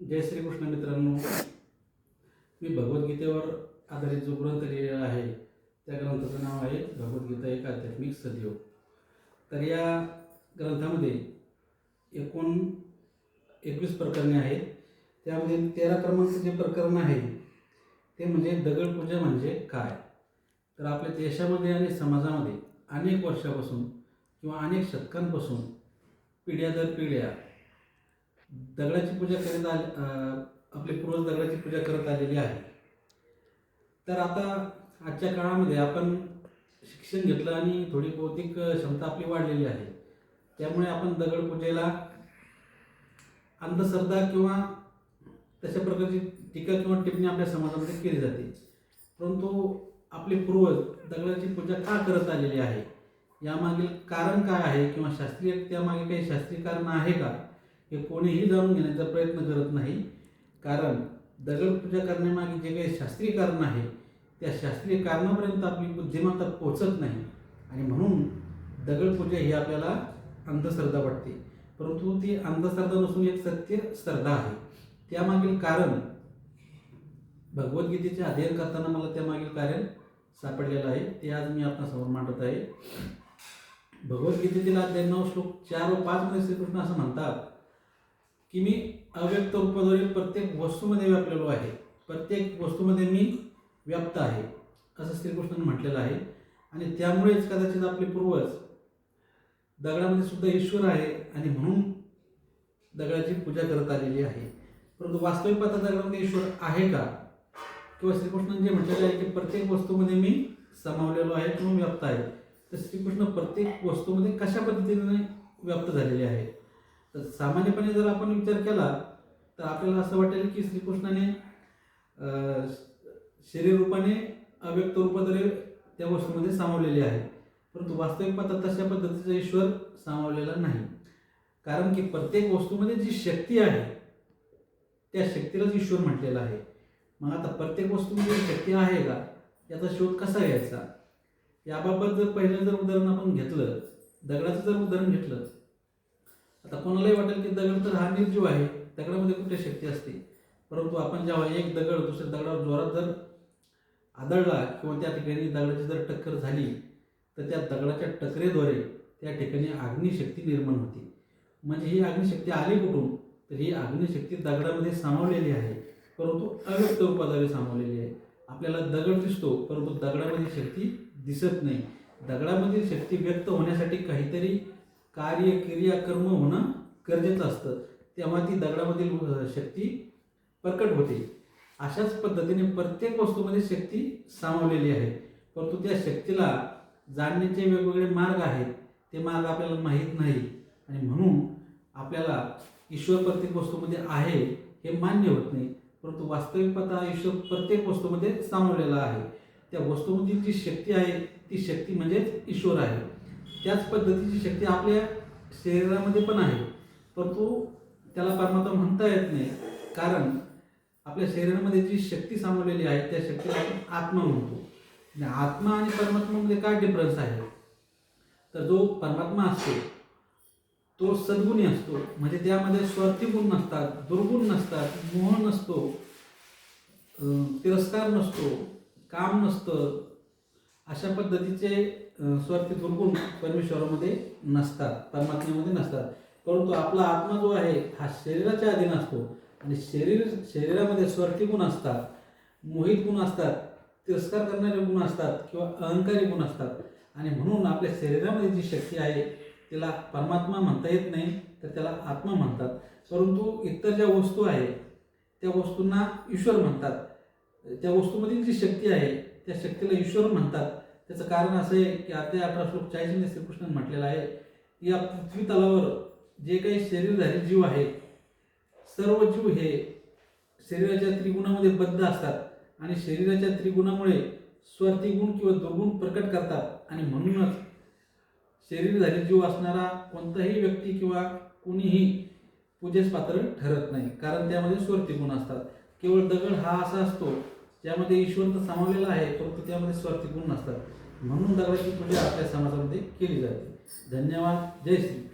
जय श्रीकृष्ण मित्रांनो. मी भगवद्गीतेवर आधारित जो ग्रंथ लिहिलेला आहे त्या ग्रंथाचं नाव आहे भगवद्गीता एक आध्यात्मिक सदयोग. तर या ग्रंथामध्ये एकूण एकवीस प्रकरणे आहेत. त्यामध्ये तेरा क्रमांक जे प्रकरण आहे ते म्हणजे दगडपूजा म्हणजे काय? तर आपल्या देशामध्ये आणि समाजामध्ये अनेक वर्षापासून किंवा अनेक शतकांपासून पिढ्या दर पिढ्या दगडाची पूजा करत आले आपले पूर्वज दगडाची पूजा करत आलेली आहे तर आता आजच्या काळामध्ये आपण शिक्षण घेतलं आणि थोडी भौतिक क्षमता आपली वाढलेली आहे. त्यामुळे आपण दगड पूजेला अंधश्रद्धा किंवा तशा प्रकारची टीका किंवा टिप्पणी आपल्या समाजामध्ये केली जाते. परंतु आपले पूर्वज दगडाची पूजा का करत आलेली आहे? यामागील कारण काय आहे किंवा शास्त्रीय त्यामागे काही शास्त्रीय कारण आहे का? हे कोणीही जाणून घेण्याचा प्रयत्न करत नाही. कारण दगडपूजा करण्यामागे जे काही शास्त्रीय कारण आहे त्या शास्त्रीय कारणापर्यंत आपली बुद्धिमत्ता पोचत नाही. आणि म्हणून दगडपूजा ही आपल्याला अंधश्रद्धा वाटते. परंतु ती अंधश्रद्धा नसून एक सत्य श्रद्धा आहे. त्यामागील कारण भगवद्गीतेचे अध्ययन करताना मला त्यामागील कारण सापडलेलं आहे. ते आज मी आपणासमोर मांडत आहे. भगवद्गीतेतील अध्याय नऊ श्लोक चार व पाचमध्ये श्रीकृष्ण असं म्हणतात की मी अव्यक्त रूपाद्वारे प्रत्येक वस्तूमध्ये व्यापलेलो आहे. प्रत्येक वस्तूमध्ये मी व्याप्त आहे असं श्रीकृष्णाने म्हटलेलं आहे. आणि त्यामुळेच कदाचित आपले पूर्वज दगडामध्ये सुद्धा ईश्वर आहे आणि म्हणून दगडाची पूजा करत आलेली आहे. परंतु वास्तविक पात्र दगडामध्ये ईश्वर आहे का? किंवा श्रीकृष्णाने जे म्हटलेलं आहे की प्रत्येक वस्तूमध्ये मी समावलेलो आहे किंवा व्याप्त आहे. तर श्रीकृष्ण प्रत्येक वस्तूमध्ये कशा पद्धतीने व्याप्त झालेले आहे तर सामान्यपणे जर आपण विचार केला तर आपल्याला असं वाटेल की श्रीकृष्णाने शरीर रूपाने अव्यक्त रूपाद्वारे त्या वस्तूमध्ये सामावलेले आहे. परंतु वास्तविक पात्र तशा पद्धतीचा ईश्वर सामावलेला नाही. कारण की प्रत्येक वस्तूमध्ये जी शक्ती आहे त्या शक्तीलाच ईश्वर म्हटलेला आहे. मग आता प्रत्येक वस्तूमध्ये शक्ती आहे का याचा शोध कसा घ्यायचा? याबाबत जर पहिलं जर उदाहरण आपण घेतलं दगडाचं जर उदाहरण घेतलं आता कोणालाही वाटेल की दगड तर हा निर्जीव आहे दगडामध्ये कुठे शक्ती असते? परंतु आपण जेव्हा एक दगड दुसऱ्या दगडावर जोरात जर आदळला किंवा त्या ठिकाणी दगडाची जर टक्कर झाली तर त्या दगडाच्या टक्करेद्वारे त्या ठिकाणी अग्निशक्ती निर्माण होते. म्हणजे ही अग्निशक्ती आली कुठून? तर ही अग्निशक्ती दगडामध्ये सामावलेली आहे. परंतु अव्यक्त रूपाद्वारे सामावलेली आहे. आपल्याला दगड दिसतो परंतु दगडामध्ये शक्ती दिसत नाही. दगडामधील शक्ती व्यक्त होण्यासाठी काहीतरी कार्य क्रिया कर्म होणं गरजेचं असतं. तेव्हा ती दगडामधील शक्ती प्रकट होते. अशाच पद्धतीने प्रत्येक वस्तूमध्ये शक्ती सामावलेली आहे. परंतु त्या शक्तीला जाणण्याचे वेगवेगळे मार्ग आहेत. ते मार्ग आपल्याला माहीत नाही. आणि म्हणून आपल्याला ईश्वर प्रत्येक वस्तूमध्ये आहे हे मान्य होत नाही. परंतु वास्तविकता ईश्वर प्रत्येक वस्तूमध्ये सामावलेला आहे. त्या वस्तूमधील जी शक्ती आहे ती शक्ती म्हणजेच ईश्वर आहे. त्याच पद्धतीची शक्ती आपल्या शरीरामध्ये पण आहे. परंतु त्याला परमात्मा म्हणता येत नाही. कारण आपल्या शरीरामध्ये जी शक्ती सामावलेली आहे त्या शक्तीला आपण आत्मा म्हणतो. आणि आत्मा आणि परमात्म्यामध्ये काय डिफरन्स आहे? तर जो परमात्मा असतो तो सद्गुणी असतो. म्हणजे त्यामध्ये स्वार्थी गुण नसतात दुर्गुण नसतात मोह नसतो तिरस्कार नसतो काम नसतं अशा पद्धतीचे स्वार्थी दुर्गुण परमेश्वरामध्ये नसतात परमात्म्यामध्ये नसतात. परंतु आपला आत्मा जो आहे हा शरीराच्या अधीन असतो. आणि शरीर शरीरामध्ये स्वार्थी गुण असतात. मोहित गुण असतात. तिरस्कार करणारे गुण असतात. किंवा अहंकारी गुण असतात. आणि म्हणून आपल्या शरीरामध्ये जी शक्ती आहे तिला परमात्मा म्हणता येत नाही तर त्याला आत्मा म्हणतात. परंतु इतर ज्या वस्तू आहे त्या वस्तूंना ईश्वर म्हणतात. त्या वस्तूमधील जी शक्ती आहे त्या शक्तीला ईश्वर म्हणतात. त्याचं कारण असं आहे की आता अठरा श्लोक चाळीसमध्ये श्रीकृष्णाने म्हटलेलं आहे या पृथ्वी तलावर जे काही शरीरधारी जीव आहे सर्व जीव हे शरीराच्या त्रिगुणामध्ये बद्ध असतात आणि शरीराच्या त्रिगुणामुळे स्वर्तिगुण किंवा दुर्गुण प्रकट करतात. आणि म्हणूनच शरीरधारी जीव असणारा कोणताही व्यक्ती किंवा कुणीही पूजेस पात्र ठरत नाही कारण त्यामध्ये स्वार्थी असतात. केवळ दगड हा असा असतो ज्यामध्ये ईश्वर तर सामावलेला आहे परंतु त्यामध्ये स्वार्थी गुण नसतात. म्हणून दगडाची पूजा म्हणजे आपल्या समाजामध्ये केली जाते. धन्यवाद. जय श्री